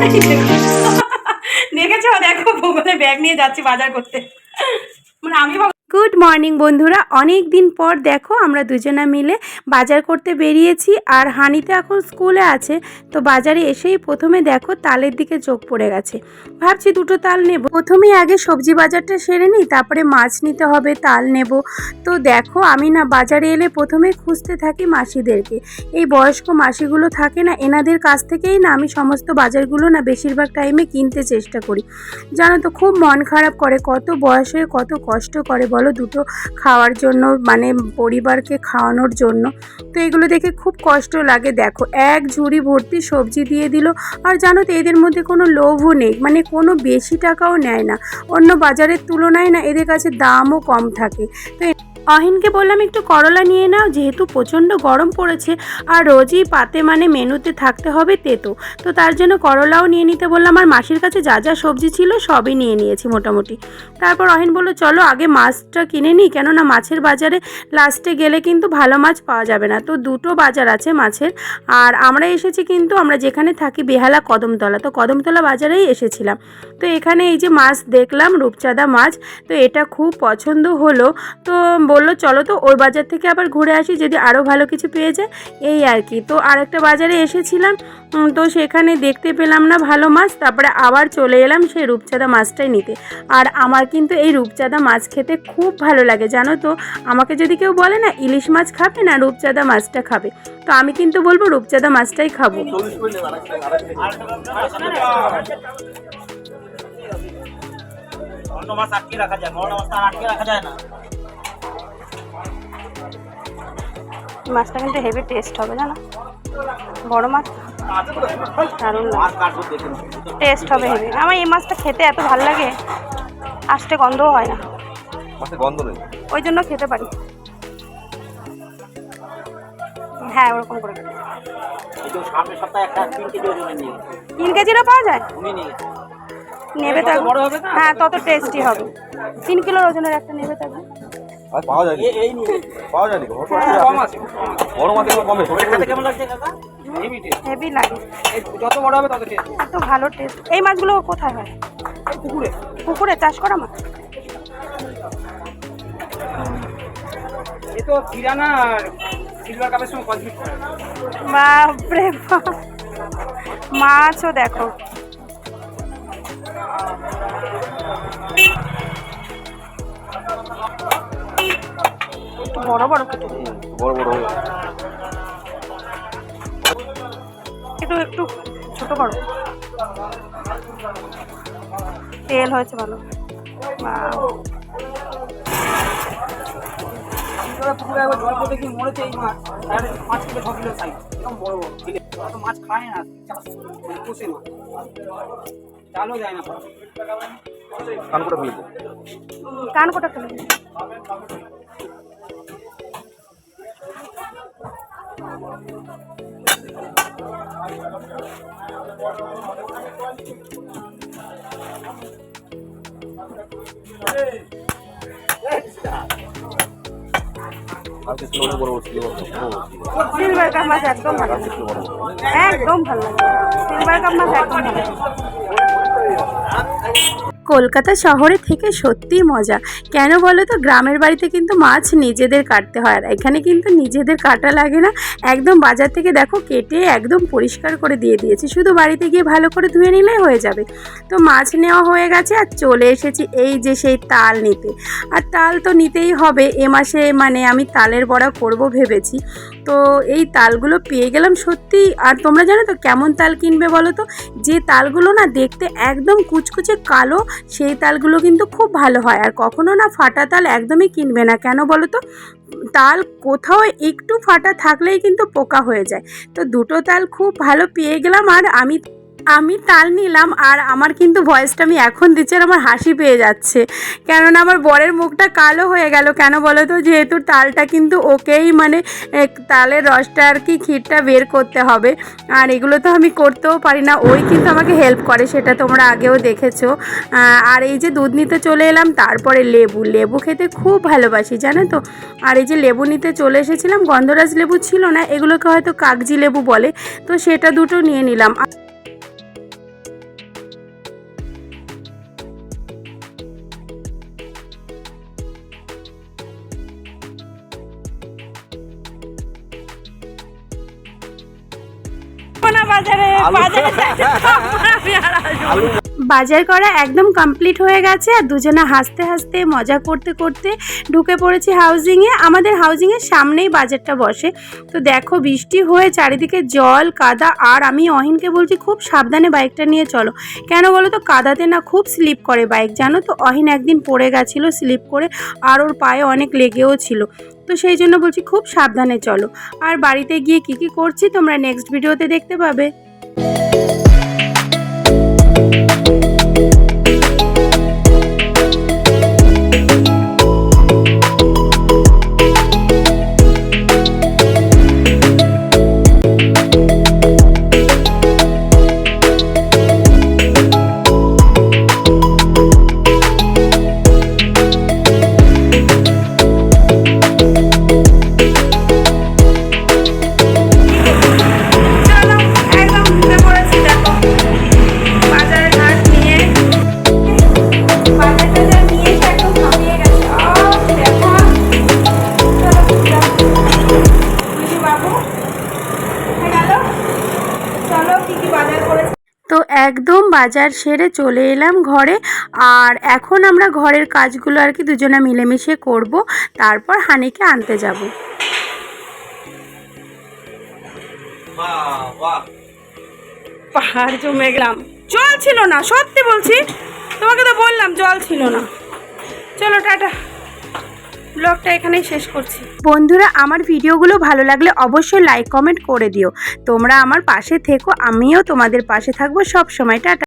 আচ্ছা, দেখেছ? দেখো ভূগোলে ব্যাগ নিয়ে যাচ্ছি বাজার করতে। মানে আমি গুড মর্নিং বন্ধুরা। অনেক দিন পর দেখো, আমরা দুজনা মিলে বাজার করতে বেরিয়েছি আর হানিতে এখন স্কুলে আছে। তো বাজারে এসেই প্রথমে দেখো, তালের দিকে চোখ পড়ে গেছে। ভাবছি দুটো তাল নেব। প্রথমেই আগে সবজি বাজারটা সেরে নিই, তারপরে মাছ নিতে হবে, তাল নেব। তো দেখো, আমি না বাজারে এলে প্রথমে খুঁজতে থাকি মাসিদেরকে। এই বয়স্ক মাসিগুলো থাকে না, এনাদের কাছ থেকেই না আমি সমস্ত বাজারগুলো না বেশিরভাগ টাইমে কিনতে চেষ্টা করি। জানো তো, খুব মন খারাপ করে, কত বয়স হয়ে কত কষ্ট করে বলো দুটো খাওয়ার জন্য মানে পরিবারকে খাওয়ানোর জন্য। তো এগুলো দেখে খুব কষ্ট লাগে। দেখো, এক ঝুড়ি ভর্তি সবজি দিয়ে দিল। আর জানো তো, এদের মধ্যে কোনো লোভও নেই। মানে কোনো বেশি টাকাও নেয় না। অন্য বাজারের তুলনায় না, এদের কাছে দামও কম থাকে। তো অহিনকে বললাম, একটু করলা নিয়ে নাও, যেহেতু প্রচণ্ড গরম পড়েছে আর রোজই পাতে মানে মেনুতে থাকতে হবে তেতো। তো তার জন্য করলাও নিয়ে নিতে বললাম আর মাসির কাছে যা যা সবজি ছিল সবই নিয়ে নিয়েছি মোটামুটি। তারপর অহিন বলল, চলো আগে মাছটা কিনে নিই কেননা মাছের বাজারে লাস্টে গেলে কিন্তু ভালো মাছ পাওয়া যাবে না। তো দুটো বাজার আছে মাছের, আর আমরা এসেছি কিন্তু আমরা যেখানে থাকি বেহালা কদমতলা। তো কদমতলা বাজারেই এসেছিলাম। তো এখানে এই যে মাছ দেখলাম, রূপচাঁদা মাছ, তো এটা খুব পছন্দ হলো। তো বলল, চলো তো, ওই বাজার থেকে আবার ঘুরে আসি, যদি আরও ভালো কিছু পেয়ে যায়। এই আর কি। তো আরেকটা বাজারে এসেছিলাম তো সেখানে দেখতে পেলাম না ভালো মাছ, তারপরে আবার চলে এলাম সেই রূপচাঁদা মাছটাই নিতে। আর আমার কিন্তু এই রূপচাঁদা মাছ খেতে খুব ভালো লাগে, জানো তো? আমাকে যদি কেউ বলে না, ইলিশ মাছ খাবে না, রূপচাঁদা মাছটা খাবে? তো আমি কিন্তু বলব, রূপচাঁদা মাছটাই খাব। অন্য মাছ আটকে রাখা যায় বড় মাছ আটকে রাখা যায় না। মাছটা কিন্তু হেভি টেস্ট হবে জানো? বড় মাছ? দারুণ। টেস্ট হবে হেভি আমার এই মাছটা খেতে এত ভালো লাগে আসতে গন্ধও হয় না। গন্ধ নেই? ওই জন্য খেতে পারি। হ্যাঁ ওরকম করে তিন কেজিরও পাওয়া যায়? উনি নিয়ে। গেছে। নেবে তো যত বড় হবে না? হ্যাঁ তত টেস্টি হবে। তিন কিলোর ওজনের একটা নেবে তো একদম। আর পাওয়া যায়নি। এই পাওয়া যায়নি গো। কম আছে। বড় মাছ এগুলো কমে। কেমন লাগছে হেভি লাগে। যত বড় হবে তত টেস্ট এত ভালো টেস্ট এই মাছগুলো কোথায় হয়? পুকুরে। পুকুরে চাষ করা মাছ? এ তো কিরানা সিলভার কাপের সঙ্গে কনফিউজ বাপ। মাছও দেখো। বড় বড় কেটে। বড় বড় একটু একটু ছোট করো। তেল হয়েছে ভালো। Wow. তোরা পুকুরে একবার জল দেখি মরেছে এই মাছ। বড় বড়। খায় না। চালও যায় না। কান করে ফেলেছে ফেলে দিই। আর বড়। সিলভার কাপ মাছ একদম ভালো। একদম ভালো লাগে সিলভার কাপ ভালো কলকাতা শহরে থেকে সত্যিই মজা। কেন বলো তো? গ্রামের বাড়িতে কিন্তু মাছ নিজেদের কাটতে হয় আর এখানে কিন্তু নিজেদের কাটা লাগে না। একদম বাজার থেকে দেখো কেটে একদম পরিষ্কার করে দিয়ে দিয়েছে। শুধু বাড়িতে গিয়ে ভালো করে ধুয়ে নিলেই হয়ে যাবে। তো মাছ নেওয়া হয়ে গেছে আর চলে এসেছি এই যে সেই তাল নিতে। আর তাল তো নিতেই হবে। এ মাসে মানে আমি তালের বড়া করব ভেবেছি। তো এই তালগুলো পেয়ে গেলাম সত্যি আর তোমরা জানো তো কেমন তাল কিনবে বলো তো? যে তালগুলো না দেখতে একদম কুচকুচে কালো সেই তালগুলো কিন্তু খুব ভালো হয়। আর কখনো না ফাটা তাল একদমই কিনবে না। কেন বলো তো? তাল কোথাও একটু ফাটা থাকলেই কিন্তু পোকা হয়ে যায়। তো দুটো তাল খুব ভালো পেয়ে গেলাম। আর আমি আমি তাল নিলাম আর আমার কিন্তু ভয়েসটা আমি এখন দিচ্ছি আর আমার হাসি পেয়ে যাচ্ছে। কেননা আমার বরের মুখটা কালো হয়ে গেল। কেন বলো তো? যেহেতু তালটা কিন্তু ওকেই মানে তালের রসটা আর কি ক্ষীরটা বের করতে হবে। আর এগুলো তো আমি করতেও পারি না। ওই কিন্তু আমাকে হেল্প করে, সেটা তোমরা আগেও দেখেছ। আর এই যে দুধ নিতে চলে এলাম, তারপরে লেবু। লেবু খেতে খুব ভালোবাসি, জানো তো? আর এই যে লেবু নিতে চলে এসেছিলাম, গন্ধরাজ লেবু ছিল না, এগুলোকে হয়তো কাগজি লেবু বলে। তো সেটা দুটো নিয়ে নিলাম। বাজারে বাজারে না। বাজার করা একদম কমপ্লিট হয়ে গেছে আর দুজনে হাসতে হাসতে, মজা করতে করতে ঢুকে পড়েছি হাউজিংয়ে আমাদের হাউজিংয়ের সামনেই বাজারটা বসে। তো দেখো বৃষ্টি হয়ে চারিদিকে জল, কাদা আর আমি অহিনকে বলছি খুব সাবধানে বাইকটা নিয়ে চলো। কেন বলো তো? কাদাতে না খুব স্লিপ করে বাইক জানো তো? অহিন একদিন পড়ে গেছিল স্লিপ করে আর ওর পায়ে অনেক লেগেও ছিল। তো সেই জন্য বলছি খুব সাবধানে চলো। আর বাড়িতে গিয়ে কী কী করছি তোমরা নেক্সট ভিডিওতে দেখতে পাবে। বাজার সেরে চলে এলাম ঘরে। আর এখন আমরা ঘরের কাজগুলো আর কি দুজনে মিলেমিশে করব। তারপর হানিকে আনতে যাব। পাহাড় জমে গেলাম। জল ছিল না সত্যি বলছি। তোমাকে তো বললাম জল ছিল না। চলো টাটা। ব্লগটা এখানেই শেষ করছি। বন্ধুরা আমার ভিডিওগুলো ভালো লাগলে অবশ্যই লাইক কমেন্ট করে দিও। তোমরা আমার পাশে থেকো আমিও তোমাদের পাশে থাকব সব সময় টাটা।